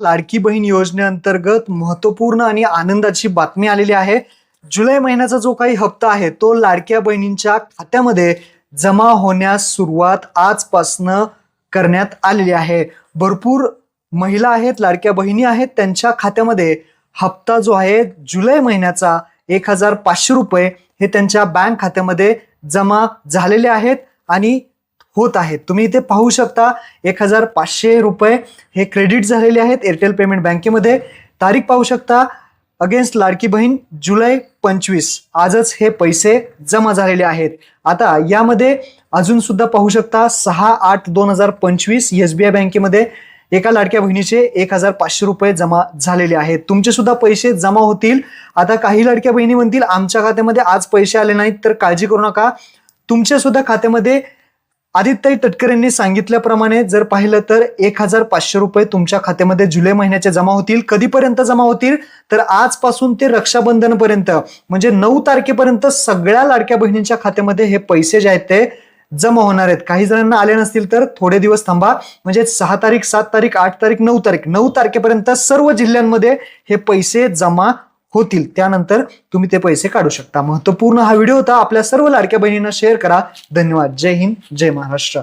लाडकी बहीण योजनेअंतर्गत महत्त्वपूर्ण आणि आनंदाची बातमी आलेली आहे. जुलै महिन्याचा जो काही हप्ता आहे तो लाडक्या बहिणींच्या खात्यामध्ये जमा होण्यास सुरुवात आजपासनं करण्यात आलेली आहे. भरपूर महिला आहेत लाडक्या बहिणी आहेत त्यांच्या खात्यामध्ये हप्ता जो आहे जुलै महिन्याचा एक हजार पाचशे रुपये हे त्यांच्या बँक खात्यामध्ये जमा झालेले आहेत आणि होत आहेत. तुम्ही इथे पाहू शकता एक हजार पाचशे रुपये हे क्रेडिट झालेले आहेत एअरटेल पेमेंट बँकेमध्ये तारीख पाहू शकता अगेन्स्ट लाडकी बहीण जुलै पंचवीस. आजच हे पैसे जमा झालेले आहेत. आता यामध्ये अजून सुद्धा पाहू शकता सहा आठ दोन हजार पंचवीस एस बी आय बँकेमध्ये एका लाडक्या बहिणीचे एक हजार पाचशे रुपये जमा झालेले आहेत. तुमचे सुद्धा पैसे जमा होतील. आता काही लाडक्या बहिणी म्हणतील आमच्या खात्यामध्ये आज पैसे आले नाहीत तर काळजी करू नका. तुमच्या सुद्धा खात्यामध्ये आदित्य तटकर यांनी सांगितल्याप्रमाणे जर पाहिलं तर एक हजार पाचशे रुपये तुमच्या खात्यामध्ये जुलै महिन्याचे जमा होतील. कधीपर्यंत जमा होतील? तर आजपासून ते रक्षाबंधन पर्यंत म्हणजे नऊ तारखेपर्यंत सगळ्या लाडक्या बहिणींच्या खात्यामध्ये हे पैसे जे आहेत ते जमा होणार आहेत. काही जणांना आले नसतील तर थोडे दिवस थांबा. म्हणजे सहा तारीख सात तारीख आठ तारीख नऊ तारीख. नऊ तारखेपर्यंत सर्व जिल्ह्यांमध्ये हे पैसे जमा होतील. त्यानंतर तुम्ही ते पैसे काढू शकता. महत्त्वपूर्ण हा व्हिडिओ होता. आपल्या सर्व लाडक्या बहिणींना शेअर करा. धन्यवाद. जय हिंद. जय महाराष्ट्र.